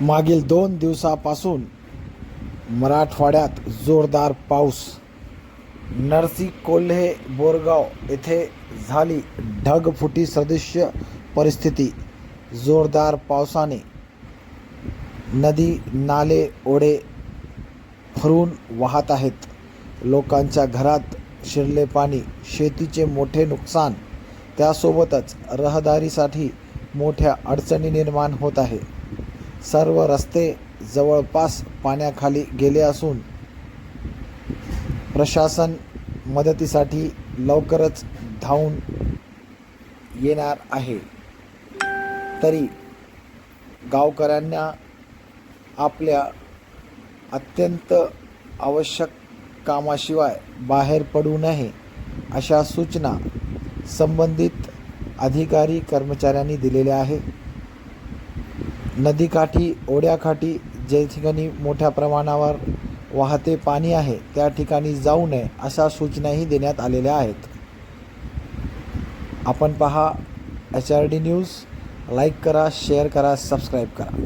मागील दोन दिवसापासून मराठवाड्यात जोरदार पाऊस. नरसी कोल्हे बोरगाव येथे झाली ढगफुटी सदृश्य परिस्थिती. जोरदार पावसाने नदी नाले ओढे फरून वाहत आहेत. लोकांच्या घरात शिरले पाणी शेतीचे मोठे नुकसान. त्यासोबतच रहदारीसाठी मोठ्या अडचणी निर्माण होत आहे. सर्व रस्ते जवळपास पाण्याखाली गेले असून प्रशासन मदतीसाठी लवकरच धावून येणार आहे. तरी गावकऱ्यांना आपल्या अत्यंत आवश्यक कामाशिवाय बाहेर पडू नये अशा सूचना संबंधित अधिकारी कर्मचाऱ्यांनी दिलेल्या आहे नदीकाठी ओढ्याकाठी जे ठिकाणी मोठ्या प्रमाणावर वाहते पाणी आहे त्या ठिकाणी जाऊ नये अशा सूचनाही देण्यात आलेल्या आहेत. आपण पहा H R D news. Like करा शेअर करा सबस्क्राईब करा.